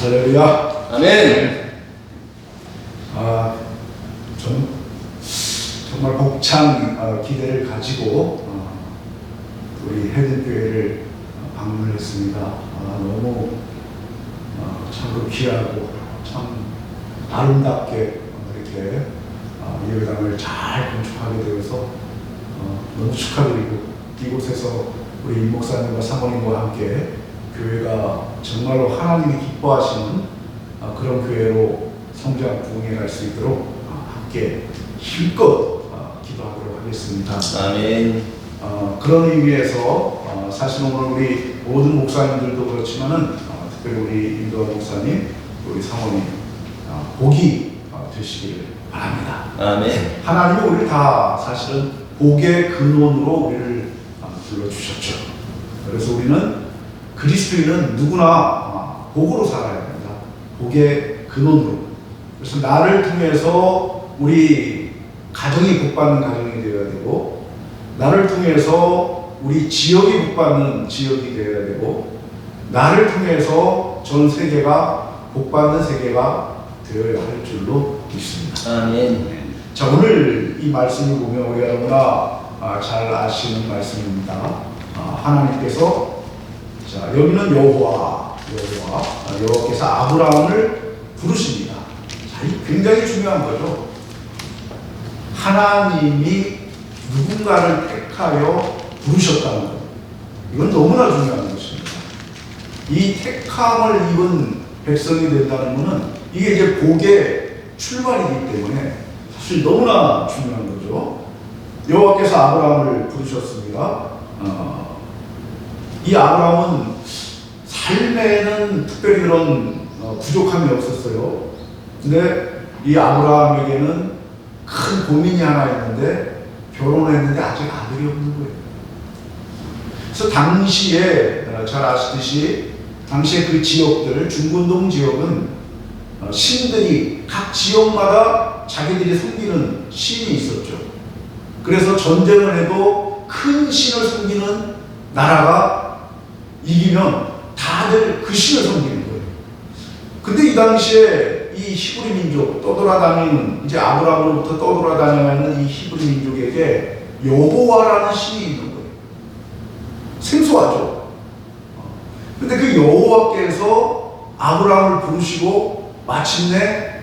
할렐루야. 아멘. 아, 저는 정말 벅찬 어, 기대를 가지고 어, 우리 헤든교회를 어, 방문했습니다. 아, 너무 어, 참 귀하고 참 아름답게 어, 이렇게 어, 예배당을 잘 건축하게 되어서 어, 너무 축하드리고 이곳에서 우리 임 목사님과 사모님과 함께 교회가 정말로 하나님이 기뻐하시는 어, 그런 교회로 성장 부흥해 갈 수 있도록 어, 함께 힘껏 어, 기도하도록 하겠습니다. 아멘. 어, 그런 의미에서 어, 사실 오늘 우리 모든 목사님들도 그렇지만은 어, 특별히 우리 임도환 목사님, 우리 사모님 어, 복이 어, 되시기를 바랍니다. 아멘. 하나님이 우리를 다 사실은 복의 근원으로 우리를 어, 불러 주셨죠. 그래서 우리는 그리스도인은 누구나 어, 복으로 살아야 됩니다. 복의 근원으로. 그래서 나를 통해서 우리 가정이 복받는 가정이 되어야 되고, 나를 통해서 우리 지역이 복받는 지역이 되어야 되고, 나를 통해서 전 세계가 복받는 세계가 되어야 할 줄로 믿습니다. 아멘. 자 오늘 이 말씀을 보면 우리가 너무나 아, 잘 아시는 말씀입니다. 아, 하나님께서 자 여기는 여호와 여호와 아, 여호와께서 아브라함을 부르십니다. 자, 이 굉장히 중요한 거죠. 하나님이 누군가를 택하여 부르셨다는 것. 이건 너무나 중요한 것입니다. 이 택함을 입은 백성이 된다는 것은 이게 이제 복의 출발이기 때문에 사실 너무나 중요한 거죠. 여호와께서 아브라함을 부르셨습니다. 어, 이 아브라함은 삶에는 특별히 그런 어, 부족함이 없었어요. 근데 이 아브라함에게는 큰 고민이 하나 있는데 결혼했는데 아직 아들이 없는 거예요. 그래서 당시에 어, 잘 아시듯이 당시에 그 지역들 중군동 지역은 어, 신들이 각 지역마다 자기들이 섬기는 신이 있었죠. 그래서 전쟁을 해도 큰 신을 섬기는 나라가 이기면 다들 그 신을 섬기는 거예요. 근데 이 당시에 이 히브리 민족 떠돌아다니는 이제 아브라함으로부터 떠돌아다니는 이 히브리 민족에게 여호와라는 신이 있는 거예요. 생소하죠. 근데 그 여호와께서 아브라함을 부르시고 마침내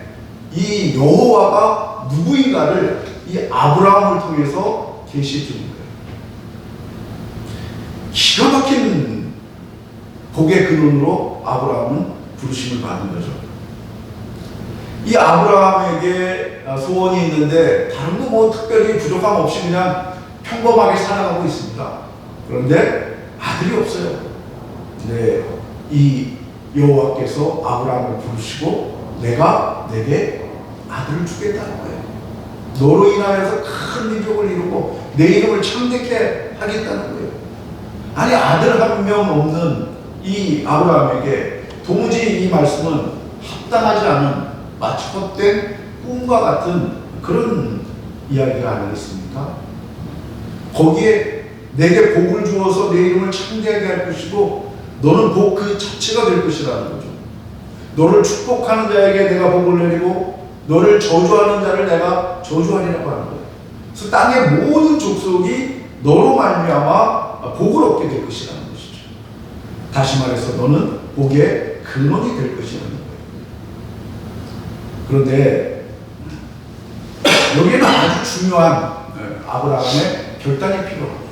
이 여호와가 누구인가를 이 아브라함을 통해서 계시해 주는 거예요. 기가 막힌 복의 근원으로 아브라함은 부르심을 받은 거죠. 이 아브라함에게 소원이 있는데 다른 거 뭐 특별히 부족함 없이 그냥 평범하게 살아가고 있습니다. 그런데 아들이 없어요. 근데 이 여호와께서 아브라함을 부르시고 내가 내게 아들을 주겠다는 거예요. 너로 인하여서 큰 민족을 이루고 내 이름을 참되게 하겠다는 거예요. 아니 아들 한 명 없는 이 아브라함에게 도무지 이 말씀은 합당하지 않은 마치 헛된 꿈과 같은 그런 이야기가 아니겠습니까? 거기에 내게 복을 주어서 내 이름을 창대하게 할 것이고 너는 복 그 자체가 될 것이라는 거죠. 너를 축복하는 자에게 내가 복을 내리고 너를 저주하는 자를 내가 저주하리라고 하는 거예요. 그래서 땅의 모든 족속이 너로 말미암아 복을 얻게 될 것이라는. 다시 말해서 너는 복의 근원이 될 것이라는 거예요. 그런데 여기에는 아주 중요한 네, 아브라함의 결단이 필요합니다.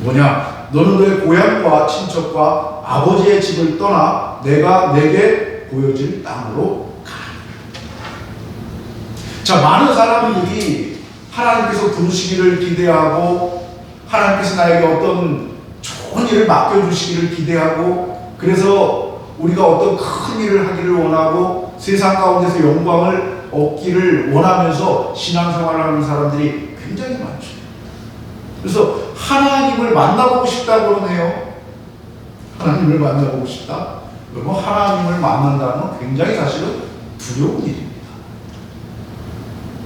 뭐냐? 너는 너의 고향과 친척과 아버지의 집을 떠나 내가 내게 보여줄 땅으로 가. 자, 많은 사람들이 하나님께서 부르시기를 기대하고 하나님께서 나에게 어떤 좋은 일을 맡겨주시기를 기대하고 그래서 우리가 어떤 큰 일을 하기를 원하고 세상 가운데서 영광을 얻기를 원하면서 신앙생활을 하는 사람들이 굉장히 많죠. 그래서 하나님을 만나보고 싶다고 그러네요. 하나님을 만나보고 싶다. 그리고 하나님을 만난다는 건 굉장히 사실은 두려운 일입니다.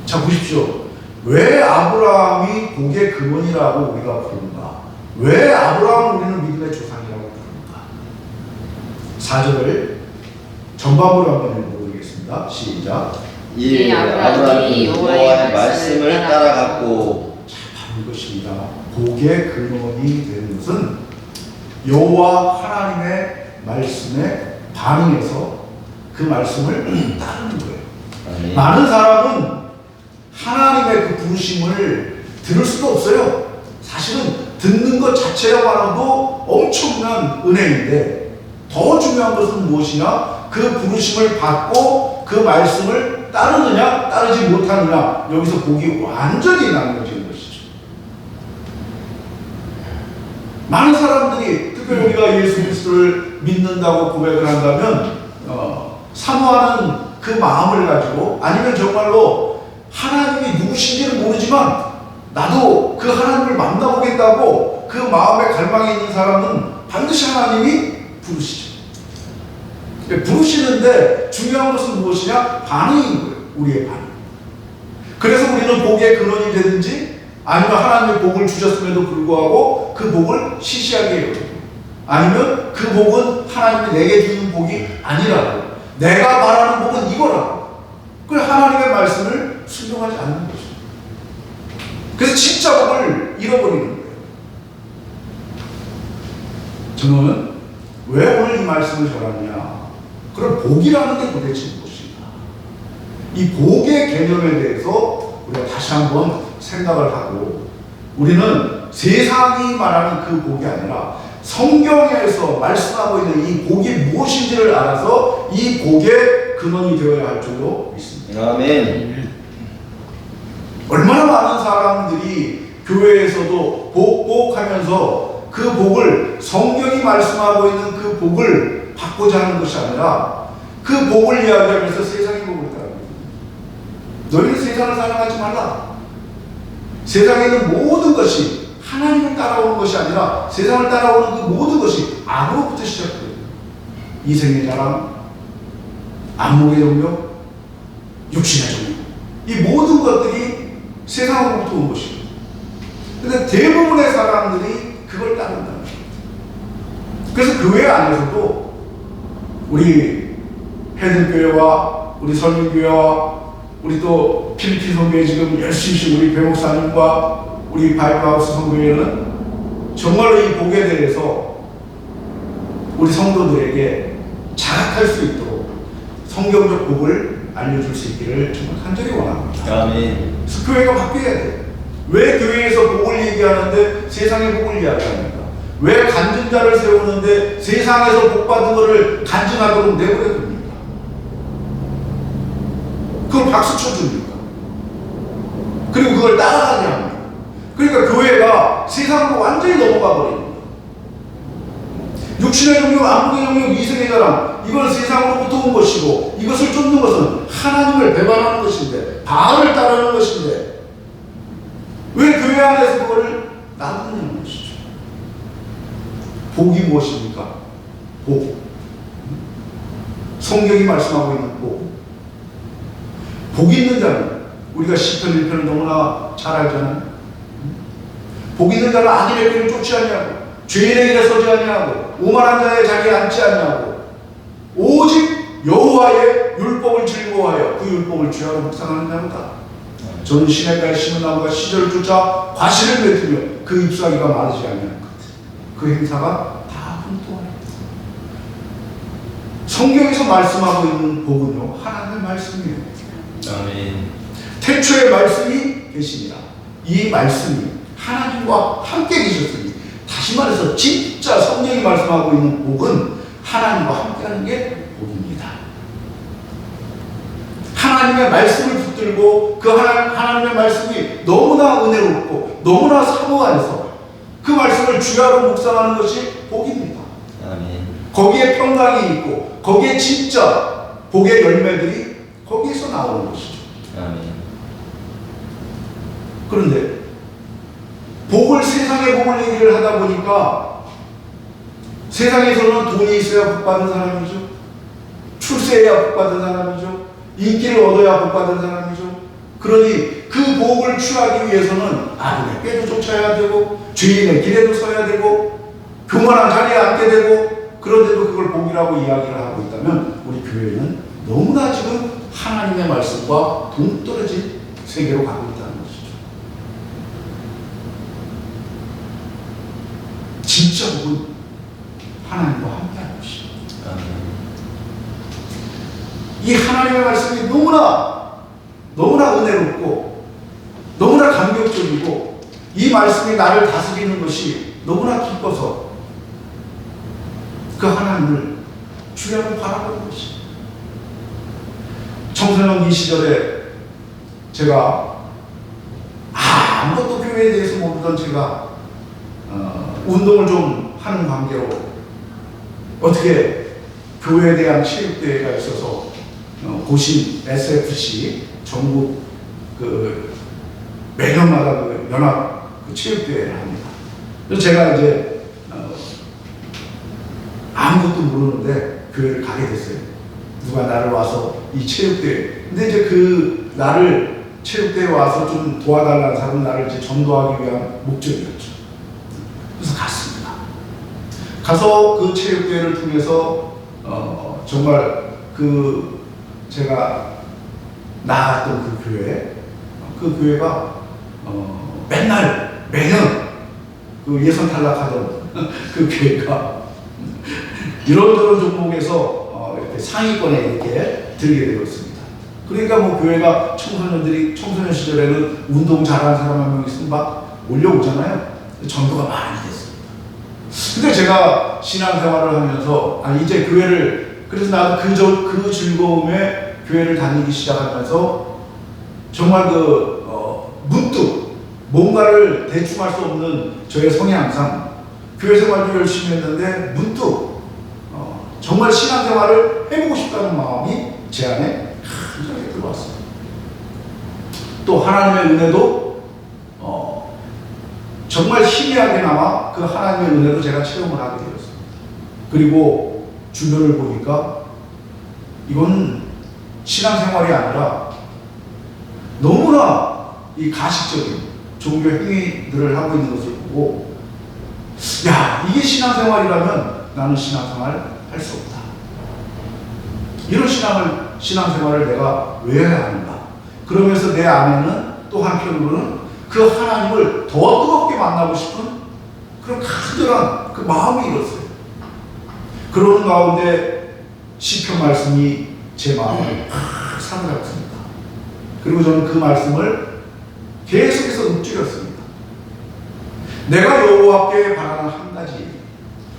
자, 보십시오. 왜 아브라함이 복의 근원이라고 우리가 부른가? 왜 아브라함을 우리는 믿음의 조상이라고 부른가? 4절을 전반부로 한번 읽어보겠습니다. 시작. 이이 아브라함이 여호와의 말씀을 따라갔고 바로 이것입니다. 복의 근원이 되는 것은 여호와 하나님의 말씀에 반응해서 그 말씀을 따르는 거예요. 아멘. 많은 사람은 하나님의 그 부르심을 들을 수도 없어요. 사실은 듣는 것 자체만으로도 엄청난 은혜인데 더 중요한 것은 무엇이냐? 그 부르심을 받고 그 말씀을 따르느냐, 따르지 못하느냐, 여기서 복이 완전히 나누어지는 것이죠. 많은 사람들이 특별히 우리가 예수 그리스도를 믿는다고 고백을 한다면 어, 사모하는 그 마음을 가지고 아니면 정말로 하나님이 누구신지는 모르지만 나도 그 하나님을 만나보겠다고 그 마음에 갈망이 있는 사람은 반드시 하나님이 부르시죠. 부르시는데 중요한 것은 무엇이냐? 반응인 거예요. 우리의 반응. 그래서 우리는 복의 근원이 되든지 아니면 하나님의 복을 주셨음에도 불구하고 그 복을 시시하게 여기고 아니면 그 복은 하나님이 내게 주는 복이 아니라고 내가 말하는 복은 이거라고 그 하나님의 말씀을 순종하지 않는 거죠. 그래서 진짜 복을 잃어버리는 거예요. 저는 왜 오늘 이 말씀을 전하느냐? 그럼 복이라는 게 도대체 무엇인가? 이 복의 개념에 대해서 우리가 다시 한번 생각을 하고 우리는 세상이 말하는 그 복이 아니라 성경에서 말씀하고 있는 이 복이 무엇인지를 알아서 이 복의 근원이 되어야 할 줄로 믿습니다. 아멘. 얼마나 많은 사람들이 교회에서도 복, 복 하면서 그 복을 성경이 말씀하고 있는 그 복을 받고자 하는 것이 아니라 그 복을 이야기하면서 세상의 복을 따릅니다. 너희는 세상을 사랑하지 말라. 세상에 있는 모든 것이 하나님을 따라오는 것이 아니라 세상을 따라오는 그 모든 것이 악으로부터 시작돼요. 이생의 자랑, 안목의 영역, 육신의 정욕. 이 모든 것들이 세상으로부터 온 것입니다. 근데 대부분의 사람들이 그걸 따른다는 거예요. 그래서 교회 안에서도 우리 헤든교회와 우리 설민교회와 우리 또 필리핀 성교회 지금 열심히 우리 배목사님과 우리 바이브하우스 성교회는 정말로 이 복에 대해서 우리 성도들에게 자각할 수 있도록 성경적 복을 알려줄 수 있기를 정말 간절히 원합니다. 아멘. 교회가 바뀌어야 돼. 왜 교회에서 복을 얘기하는데 세상의 복을 이야기합니까? 왜 간증자를 세우는데 세상에서 복 받은 것을 간증하도록 내버려 둡니까? 그걸 박수 쳐줍니까? 그리고 그걸 따라가게 합니다. 그러니까 교회가 세상으로 완전히 넘어가 버립니다. 육신의 영역, 안목의 영역, 이생의 자랑 이건 세상으로부터 온 것이고 이것을 쫓는 것은 하나님을 배반하는 것인데 바알을 따르는 것인데 왜 교회 안에서 그거를 놔두느냐는 것이죠. 복이 무엇입니까? 복. 성경이 말씀하고 있는 복. 복 있는 자는 우리가 시편 1편을 너무나 잘 알잖아요. 복 있는 자는 악인의 길을 쫓지 아니하고 죄인의 길에 서지 아니하고 오만한 자의 자리에 앉지 아니하고 오직 여호와의 율법을 즐거워하여 그 율법을 죄하러 묵상하는 자로다. 저는 시냇가에 심은 나무가 시절을 쫓아 과실을 맺으며 그 잎사귀가 마르지 않는 것. 그 행사가 다 hunto하다. 성경에서 말씀하고 있는 복은요 하나님의 말씀이에요. 아멘. 태초에 말씀이 계시니라. 이 말씀이 하나님과 함께 계셨으니 다시 말해서 진짜 성경이 말씀하고 있는 복은 하나님과 함께하는 게 복입니다. 하나님의 말씀을 붙들고 그 하나님, 하나님의 말씀이 너무나 은혜롭고 너무나 사모 안에서 그 말씀을 주야로 묵상하는 것이 복입니다. 아멘. 거기에 평강이 있고 거기에 진짜 복의 열매들이 거기에서 나오는 것이죠. 아멘. 그런데 복을 세상의 복을 얘기를 하다 보니까 세상에서는 돈이 있어야 복 받은 사람이죠. 출세해야 복 받은 사람이죠. 인기를 얻어야 복 받은 사람이죠. 그러니 그 복을 취하기 위해서는 아들의 꾀도 쫓아야 되고 죄인의 길에도 서야 되고 교만한 자리에 앉게 되고 그런데도 그걸 복이라고 이야기를 하고 있다면 우리 교회는 너무나 지금 하나님의 말씀과 동떨어진 세계로 가고 있다는 것이죠. 진짜 복은 하나님과 함께하는 것이죠. 아멘. 이 하나님의 말씀이 너무나 너무나 은혜롭고 너무나 감격적이고 이 말씀이 나를 다스리는 것이 너무나 기뻐서 그 하나님을 주려고 바라보는 것이 청소년기 시절에 제가 아무것도 교회에 대해서 모르던 제가 어, 운동을 좀 하는 관계로 어떻게 교회에 대한 체육대회가 있어서 어, 고신 SFC 전국 그 매년마다 그 연합 그 체육대회를 합니다. 그래서 제가 이제 어, 아무것도 모르는데 교회를 가게 됐어요. 누가 나를 와서 이 체육대회. 근데 이제 그 나를 체육대회 와서 좀 도와달라는 사람은 나를 이제 전도하기 위한 목적이었죠. 그래서 갔습니다. 가서 그 체육대회를 통해서 어, 정말 그 제가 나갔던 그 교회, 그 교회가 어, 맨날 매년 그 예선 탈락하던 그 교회가 이런저런 종목에서 어, 이렇게 상위권에 이렇게 들게 되고 있습니다. 그러니까 뭐 교회가 청소년들이 청소년 시절에는 운동 잘하는 사람 한 명 있으면 막 올려오잖아요. 전도가 많이 됐습니다. 근데 제가 신앙생활을 하면서 아 이제 교회를 그래서 나도 그 저 그 즐거움에 교회를 다니기 시작하면서 정말 그 어, 문득 뭔가를 대충 할 수 없는 저의 성향상 교회 생활도 열심히 했는데 문득 어, 정말 신앙생활을 해보고 싶다는 마음이 제 안에 간절하게 들어왔어요. 또 하나님의 은혜도 어, 정말 희미하게나마 그 하나님의 은혜도 제가 체험을 하게 되었습니다. 그리고 주변을 보니까 이건 신앙생활이 아니라 너무나 이 가식적인 종교 행위들을 하고 있는 것을 보고 야 이게 신앙생활이라면 나는 신앙생활 할 수 없다. 이런 신앙을 신앙생활을 내가 왜 해야 하는가? 그러면서 내 안에는 또 한편으로는 그 하나님을 더 뜨겁게 만나고 싶은 그런 간절한 그 마음이 일었어요. 그러는 가운데 시편 말씀이 제 마음을 팍 사로잡습니다. 그리고 저는 그 말씀을 계속해서 읊조렸습니다. 내가 여호와께 바라는 한 가지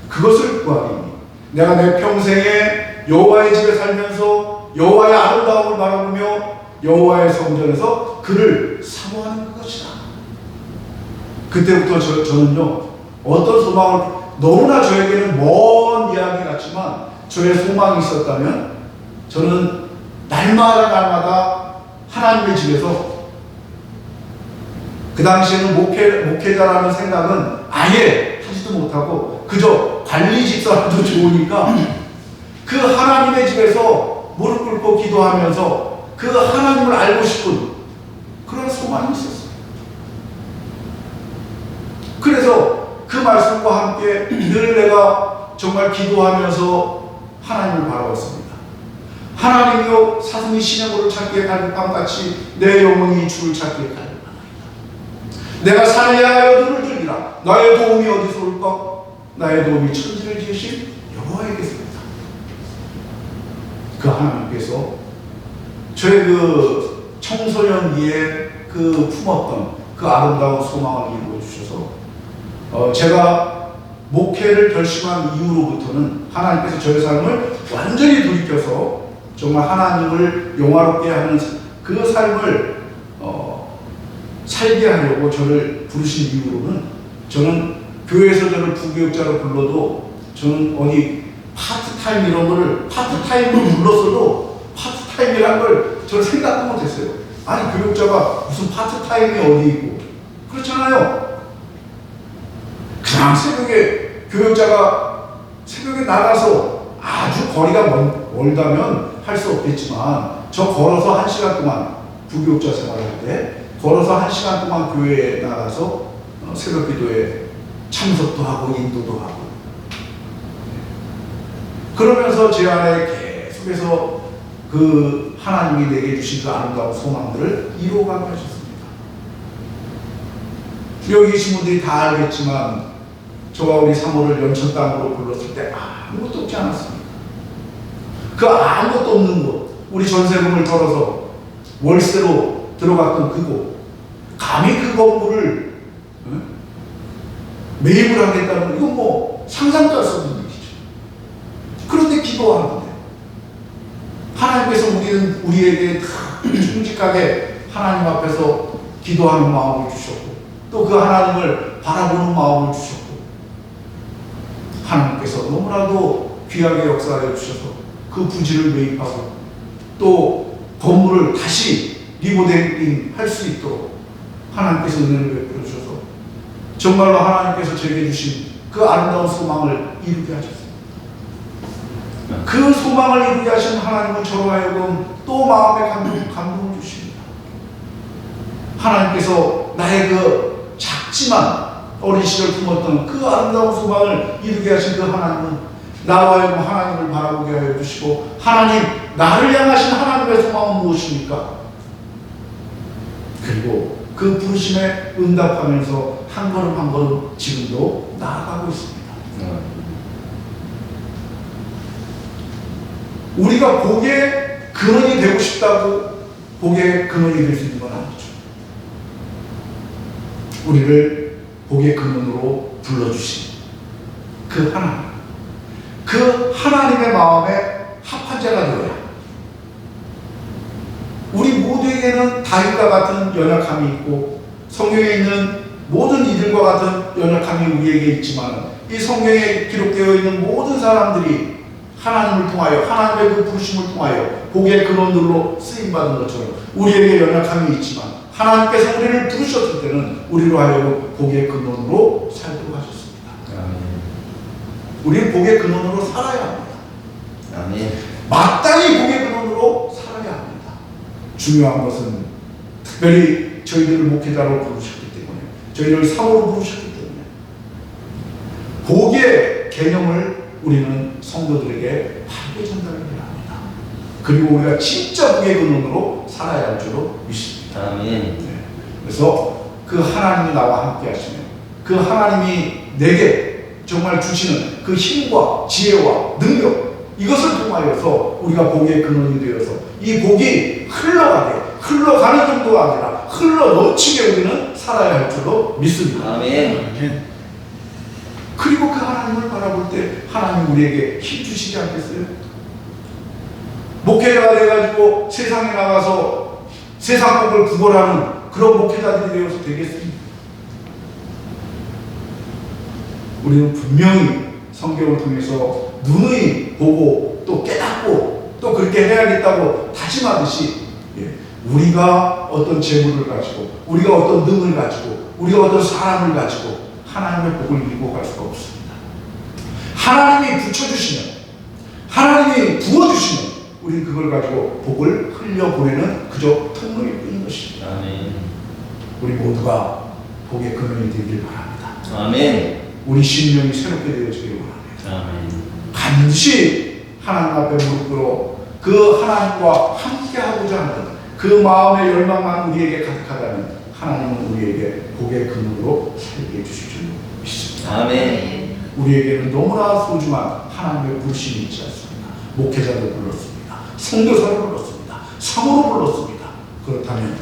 그것을 구하리니 내가 내 평생에 여호와의 집에 살면서 여호와의 아름다움을 바라보며 여호와의 성전에서 그를 사모하는 것이다. 그때부터 저, 저는요 어떤 소망을 너무나 저에게는 먼 이야기 같지만 저의 소망이 있었다면 저는 날마다 날마다 하나님의 집에서 그 당시에는 목회, 목회자라는 생각은 아예 하지도 못하고 그저 관리 집사라도 좋으니까 그 하나님의 집에서 무릎 꿇고 기도하면서 그 하나님을 알고 싶은 그런 소망이 있었어요. 그래서 그 말씀과 함께 늘 내가 정말 기도하면서 하나님을 바라봤습니다. 하나님이여 사슴이 시내물을 찾기에 갈밤같이 내 영혼이 주를 찾기에 갈나이다. 내가 산에 하여 눈을 들리라. 나의 도움이 어디서 올까? 나의 도움이 천지를 지으신 여호와에게서입니다. 그 하나님께서 저의 그 청소년기에 그 품었던 그 아름다운 소망을 이루어 주셔서 어, 제가 목회를 결심한 이후로부터는 하나님께서 저의 삶을 완전히 돌이켜서 정말 하나님을 영화롭게 하는 그 삶을 어, 살게 하려고 저를 부르신 이후로는 저는 교회에서 저를 부교육자로 불러도 저는 어디 파트타임 이런 거를 파트타임으로 불렀어도 파트타임이라는 걸 저는 생각도 못했어요. 아니 교육자가 무슨 파트타임이 어디 있고 그렇잖아요. 그냥 새벽에 교육자가 새벽에 나가서 아주 거리가 멀, 멀다면 할 수 없겠지만 저 걸어서 한 시간 동안 부교육자 생활할 때 걸어서 한 시간 동안 교회에 나가서 어, 새벽 기도에 참석도 하고 인도도 하고 그러면서 제 안에 계속해서 그 하나님이 내게 주신 그 아름다운 소망들을 이루어가게 하셨습니다. 여기 계신 분들이 다 알겠지만 저와 우리 사모를 연천 땅으로 불렀을 때 아무것도 없지 않았습니까? 그 아무것도 없는 곳, 우리 전세금을 털어서 월세로 들어갔던 그곳, 감히 그 건물을 응? 매입을 하겠다는 이건 뭐 상상도 할 수 없는 일이죠. 그런데 기도하는 건데 하나님께서 우리는 우리에게 다 충직하게 하나님 앞에서 기도하는 마음을 주셨고 또 그 하나님을 바라보는 마음을 주셨고 하나님께서 너무나도 귀하게 역사하여 주셔서 그 부지를 매입하고 또 건물을 다시 리모델링 할 수 있도록 하나님께서 은혜를 베풀어 주셔서 정말로 하나님께서 제게 주신 그 아름다운 소망을 이루게 하셨습니다. 그 소망을 이루게 하신 하나님은 저로 하여금 또 마음에 감동, 감동을 주십니다. 하나님께서 나의 그 작지만 어린 시절 품었던 그 아름다운 소망을 이루게 하신 그 하나님은 나와 하여금 하나님을 바라보게 하여 주시고 하나님 나를 향하신 하나님의 소망은 무엇입니까? 그리고 그 부르심에 응답하면서 한 걸음 한 걸음 지금도 나아가고 있습니다. 우리가 복의 근원이 되고 싶다고 복의 근원이 될 수 있는 건 아니죠. 우리를 복의 근원으로 불러주신 그 하나님, 그 하나님의 마음에 합한 자가 되어야 우리 모두에게는 다윗과 같은 연약함이 있고 성경에 있는 모든 이들과 같은 연약함이 우리에게 있지만 이 성경에 기록되어 있는 모든 사람들이 하나님을 통하여 하나님의 그 부르심을 통하여 복의 근원들로 쓰임 받은 것처럼 우리에게 연약함이 있지만 하나님께서 우리를 부르셨을 때는 우리로 하여금 복의 근원으로 살도록 하셨습니다. 우리는 복의 근원으로 살아야 합니다. 아멘. 마땅히 복의 근원으로 살아야 합니다. 중요한 것은 특별히 저희들을 목회자로 부르셨기 때문에 저희를 사모로 부르셨기 때문에 복의 개념을 우리는 성도들에게 바르게 전달해야 합니다. 그리고 우리가 진짜 복의 근원으로 살아야 할 줄로 믿습니다. 아멘. 네. 그래서 그 하나님이 나와 함께 하시면 그 하나님이 내게 정말 주시는 그 힘과 지혜와 능력 이것을 통하여서 우리가 복의 근원이 되어서 이 복이 흘러가게 흘러가는 정도가 아니라 흘러 넘치게 우리는 살아야 할 줄로 믿습니다. 아멘. 그리고 그 하나님을 바라볼 때 하나님 우리에게 힘 주시지 않겠어요? 목회자가 돼가지고 세상에 나가서 세상 복을 구걸하는 그런 목회자들이 되어서 되겠습니까? 우리는 분명히 성경을 통해서 눈의 보고 또 깨닫고 또 그렇게 해야겠다고 다짐하듯이 예, 우리가 어떤 재물을 가지고 우리가 어떤 능을 가지고 우리가 어떤 사람을 가지고 하나님의 복을 이루고 갈 수가 없습니다. 하나님이 붙여주시면 하나님이 부어주시면 우리 그걸 가지고 복을 흘려보내는 그저 통로일 뿐인 것입니다. 아멘. 우리 모두가 복의 근원이 되길 바랍니다. 아멘. 우리 심령이 새롭게 되어지길 바랍니다. 아멘. 반드시 하나님 앞에 무릎 꿇어 그 하나님과 함께하고자 하는 그 마음의 열망만 우리에게 가득하다면 하나님은 우리에게 복의 근원으로 살게 해주실 줄 믿습니다. 아멘. 우리에게는 너무나 소중한 하나님의 불신이 있지 않습니까? 목회자도 불렀습니다. 성교사를 불렀습니다. 사모로 불렀습니다. 그렇다면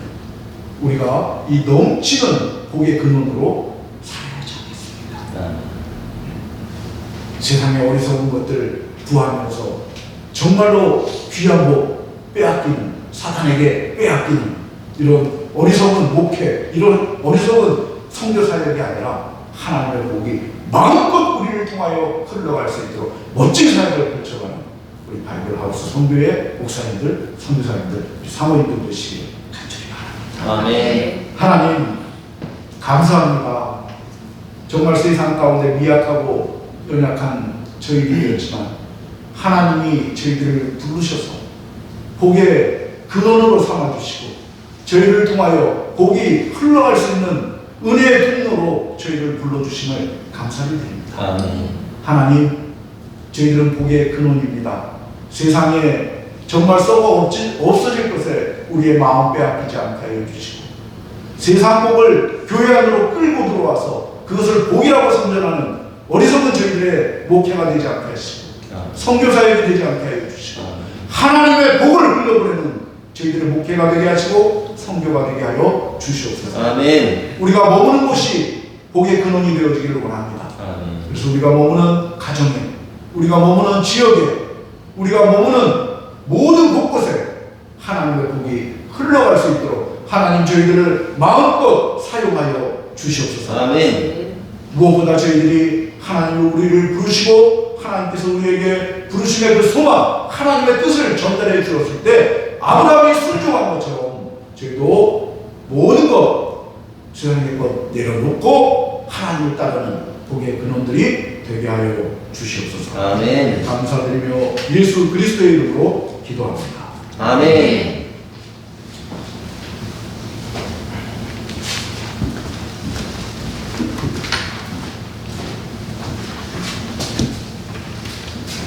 우리가 이 넘치는 복의 근원으로 살아야 않겠습니까? 아멘. 세상의 어리석은 것들 구하면서 정말로 귀한 복 빼앗기는 사탄에게 빼앗기는 이런 어리석은 목회 이런 어리석은 성교 사역이 아니라 하나님의 복이 마음껏 우리를 통하여 흘러갈 수 있도록 멋진 사역을 펼쳐가는 우리 바이블 하우스 성교의 목사님들, 선교사님들, 우리 사모님들 되시길 간절히 바랍니다. 아멘. 하나님 감사합니다. 정말 세상 가운데 미약하고 연약한 저희들이었지만 하나님이 저희들을 부르셔서 복의 근원으로 삼아주시고 저희를 통하여 복이 흘러갈 수 있는 은혜의 통로로 저희를 불러주심을 감사를 드립니다. 아멘. 하나님 저희들은 복의 근원입니다. 세상에 정말 썩어 없지, 없어질 것에 우리의 마음 빼앗기지 않게 하여 주시고 세상 복을 교회 안으로 끌고 들어와서 그것을 복이라고 선전하는 어리석은 저희들의 목회가 되지 않게 하시고 선교사역이 되지 않게 하여 주시고 하나님의 복을 흘려보내는 저희들의 목회가 되게 하시고 성교가 되게 하여 주시옵소서. 아멘. 우리가 머무는 곳이 복의 근원이 되어지기를 원합니다. 아멘. 그래서 우리가 머무는 가정에, 우리가 머무는 지역에, 우리가 머무는 모든 곳곳에 하나님의 복이 흘러갈 수 있도록 하나님 저희들을 마음껏 사용하여 주시옵소서. 아멘. 무엇보다 저희들이 하나님을 우리를 부르시고 하나님께서 우리에게 부르심의 그 소망, 하나님의 뜻을 전달해 주었을 때 아브라함이 순종한 것처럼 저희도 모든 것 세상의 것 내려놓고 하나님을 따르는 복의 근원들이 되게 하여 주시옵소서. 아멘. 감사드리며 예수 그리스도의 이름으로 기도합니다. 아멘.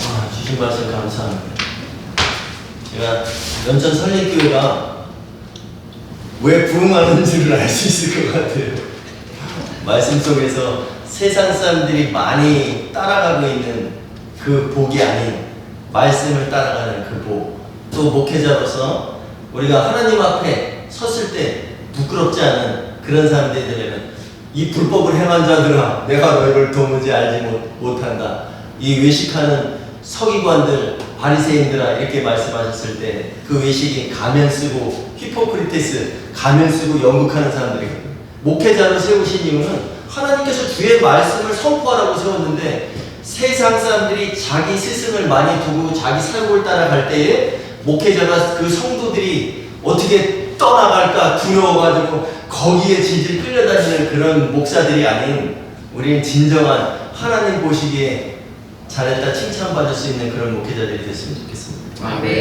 아, 주신 말씀 감사합니다. 제가 연천 설립교회가 왜 부흥하는 줄을 알수 있을 것 같아요. 말씀 속에서 세상 사람들이 많이 따라가고 있는 그 복이 아닌 말씀을 따라가는 그 복. 또 목회자로서 우리가 하나님 앞에 섰을 때 부끄럽지 않은 그런 사람들이 되려면 이 불법을 행한 자들아 내가 너희를 도무지 알지 못, 못한다. 이 외식하는 서기관들 바리새인들아 이렇게 말씀하셨을 때 그 외식이 가면 쓰고 히포크리테스 가면 쓰고 연극하는 사람들이거든요. 목회자로 세우신 이유는 하나님께서 주의 말씀을 선포하라고 세웠는데 세상 사람들이 자기 스승을 많이 두고 자기 사고를 따라갈 때에 목회자가 그 성도들이 어떻게 떠나갈까 두려워가지고 거기에 질질 끌려다니는 그런 목사들이 아닌 우리는 진정한 하나님 보시기에 잘했다 칭찬받을 수 있는 그런 목회자들이 됐으면 좋겠습니다. 아멘.